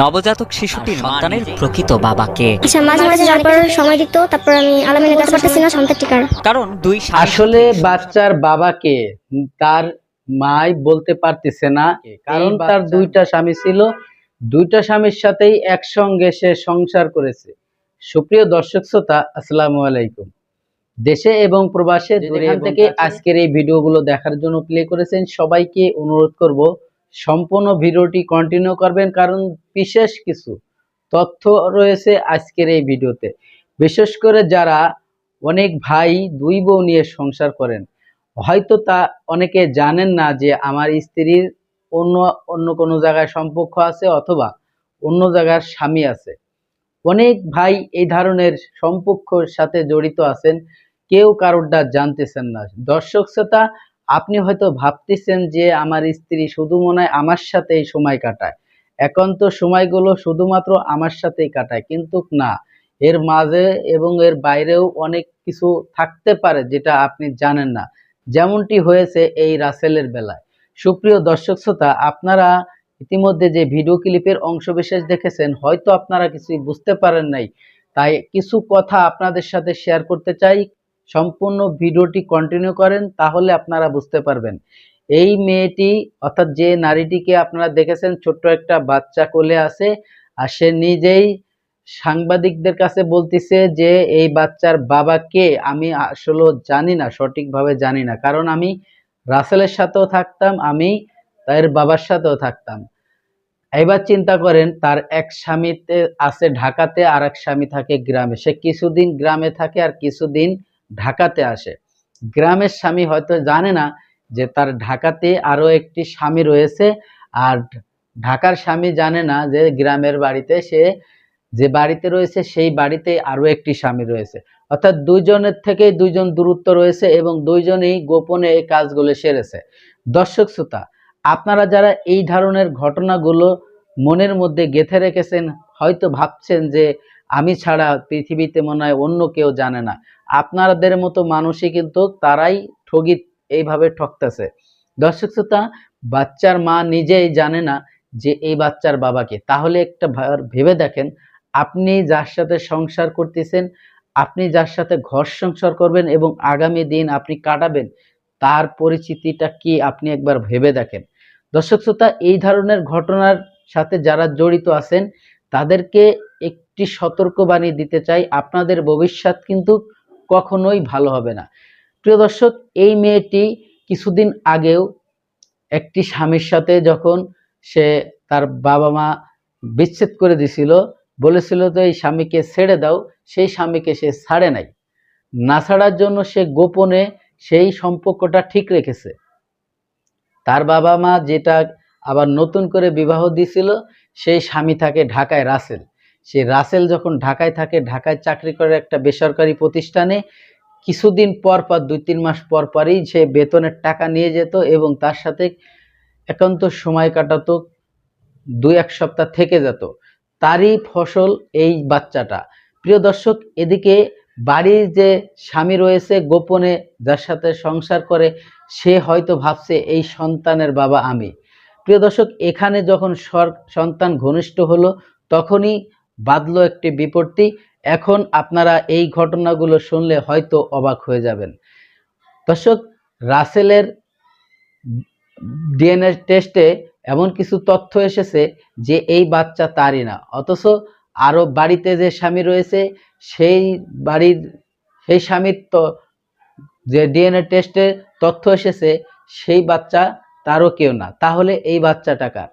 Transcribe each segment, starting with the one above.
নবজাতক শিশুটির সন্তানের প্রকৃত বাবাকে আচ্ছা মাঝে মাঝে যাওয়ার সময় দিত তারপর আমি আলামিনের কাছে পারতেছি না সন্তান টিকার কারণ। দুই আসলে বাচ্চার বাবাকে তার মাই বলতে পারতেছে না কারণ তার দুইটা স্বামী ছিল। দুইটা স্বামীর সাথেই একসঙ্গে সে সংসার করেছে। সুপ্রিয় দর্শক শ্রোতা আসসালামু আলাইকুম। দেশে এবং প্রবাসে যেখান থেকে আজকের এই ভিডিওগুলো দেখার জন্য প্লে করেছেন সবাইকে অনুরোধ করব সম্পূর্ণ ভিডিওটি কন্টিনিউ করবেন, কারণ বিশেষ কিছু তথ্য রয়েছে আজকের এই ভিডিওতে। বিশেষ করে যারা অনেক ভাই, দুই বউ নিয়ে সংসার করেন, হয়তো তা অনেকে জানেন না যে আমার স্ত্রীর অন্য অন্য কোনো জায়গায় সম্পর্ক আছে অথবা অন্য জায়গার স্বামী আছে। অনেক ভাই এই ধরনের সম্পর্কের সাথে জড়িত আছেন, কেউ কারোরটা জানতেছেন না। দর্শক শ্রোতা আপনি হয়তো ভাবতেছেন যে আমার স্ত্রী শুধু মনে হয় আমার সাথেই সময় কাটায়। একান্ত সময়গুলো শুধুমাত্র আমার সাথেই কাটায়, কিন্তু না। এর মাঝে এবং এর বাইরেও অনেক কিছু থাকতে পারে যেটা আপনি জানেন না। যেমনটি হয়েছে এই রাসেলের বেলায়। সুপ্রিয় দর্শক শ্রোতা, আপনারা ইতিমধ্যে যে ভিডিও ক্লিপের অংশবিশেষ দেখেছেন, হয়তো আপনারা কিছুই বুঝতে পারেন নাই। তাই কিছু কথা আপনাদের সাথে শেয়ার করতে চাই। সম্পূর্ণ ভিডিওটি কন্টিনিউ করেন, তাহলে আপনারা বুঝতে পারবেন। এই মেয়েটি, অর্থাৎ যে নারীটিকে আপনারা দেখেছেন, ছোট্ট একটা বাচ্চা কোলে আছে, আর সে নিজেই সাংবাদিকদের কাছে বলতেছে যে, এই বাচ্চার বাবা কে? আমি আসলে জানি না, সঠিকভাবে জানি না। কারণ আমি রাসেলের সাথেও থাকতাম, আমি তার বাবার সাথেও থাকতাম। এবার চিন্তা করেন, তার এক স্বামীতে আছে ঢাকাতে আর এক স্বামী থাকে গ্রামে। সে কিছুদিন গ্রামে থাকে, আর কিছুদিন ঢাকাতে আসে। গ্রামের স্বামী হয়তো জানে না যে তার ঢাকাতে আরও একটি স্বামী রয়েছে আর ঢাকার স্বামী জানে না যে গ্রামের বাড়িতে সে যে বাড়িতে রয়েছে সেই বাড়িতে আরও একটি স্বামী রয়েছে। অর্থাৎ দুইজনের থেকেই দুইজন দূরত্ব রয়েছে এবং দুইজনেই গোপনে এই কাজগুলো সেরেছে। দর্শক শ্রোতা, আপনারা যারা এই ধরনের ঘটনাগুলো মনের মধ্যে গেঁথে রেখেছেন, হয়তো ভাবছেন যে আমি ছাড়া পৃথিবীতে মনে হয় অন্য কেউ জানে না। আপনাদের মতো মানুষই কিন্তু তারাই ঠগি এইভাবে ঠকতেছে। দর্শক শ্রোতা, বাচ্চার মা নিজেই জানে না যে এই বাচ্চার বাবাকে তাহলে একটা ভেবে দেখেন, আপনি যার সাথে সংসার করতেছেন, আপনি যার সাথে ঘর সংসার করবেন এবং আগামী দিন আপনি কাটাবেন, তার পরিচিতিটা কি আপনি একবার ভেবে দেখেন। দর্শক শ্রোতা, এই ধরনের ঘটনার সাথে যারা জড়িত আছেন, তাদেরকে একটি সতর্কবাণী দিতে চাই। আপনাদের ভবিষ্যৎ কিন্তু কখনোই ভালো হবে না। প্রিয় দর্শক, এই মেয়েটি কিছুদিন আগেও একটি স্বামীর সাথে যখন সে তার বাবা মা বিচ্ছেদ করে দিছিল, বলেছিল তো এই স্বামীকে ছেড়ে দাও, সেই স্বামীকে সে ছাড়ে নাই। না ছাড়ার জন্য সে গোপনে সেই সম্পর্কটা ঠিক রেখেছে। তার বাবা মা যেটা আবার নতুন করে বিবাহ দিছিল, সেই স্বামী থাকে ঢাকায় রাসেল। সে রাসেল যখন ঢাকায় থাকে, ঢাকায় চাকরি করে একটা বেসরকারি প্রতিষ্ঠানে, কিছুদিন পর পর, দুই তিন মাস পর পরই সে বেতনের টাকা নিয়ে যেত এবং তার সাথে একান্ত সময় কাটাতো, দুই এক সপ্তাহ থেকে যেত। তারই ফসল এই বাচ্চাটা। প্রিয় দর্শক, এদিকে বাড়ির যে স্বামী রয়েছে গোপনে, যার সাথে সংসার করে, সে হয়তো ভাবছে, এই সন্তানের বাবা আমি। প্রিয় দর্শক, এখানে যখন সন্তান ঘনিষ্ঠ হলো, তখনই বাঁধলো একটি বিপত্তি। এখন আপনারা এই ঘটনাগুলো শুনলে হয়তো অবাক হয়ে যাবেন। দর্শক, রাসেলের ডিএনএ টেস্টে এমন কিছু তথ্য এসেছে যে এই বাচ্চা তারই না। অথচ আরও বাড়িতে যে স্বামী রয়েছে, সেই বাড়ির, সেই স্বামীর তো যে ডিএনএ টেস্টে তথ্য এসেছে, সেই বাচ্চা তারও কেউ না। তাহলে এই বাচ্চাটা কার?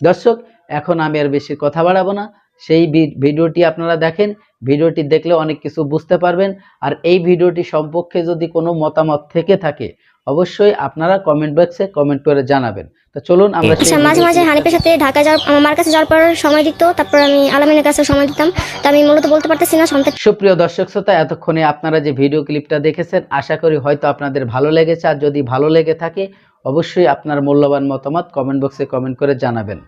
দর্শক, এখন আমি আর বেশি কথা বাড়াবো না। সেই ভিডিওটি আপনারা দেখেন ভিডিওটি দেখলে অনেক কিছু বুঝতে পারবেন। আর এই ভিডিওটি সম্পর্কে যদি কোনো মতামত থেকে থাকে অবশ্যই আপনারা কমেন্ট বক্সে কমেন্ট করে জানাবেন। তো চলুন আমরা আচ্ছা মাঝে মাঝে হানিফের সাথে ঢাকা যাওয়ার আমার মার কাছে যাওয়ার পর সময় দিত তারপর আমি আলামিনের কাছে সময় দিতাম। তো আমি মূলত বলতে পারতেছি না সন্তান সুপ্রিয় দর্শক শ্রোতা এতক্ষণে আপনারা যে ভিডিও ক্লিপটা দেখেছেন আশা করি হয়তো আপনাদের ভালো লেগেছে। আর যদি ভালো লেগে থাকে অবশ্যই আপনার মূল্যবান মতামত কমেন্ট বক্সে কমেন্ট করে জানাবেন।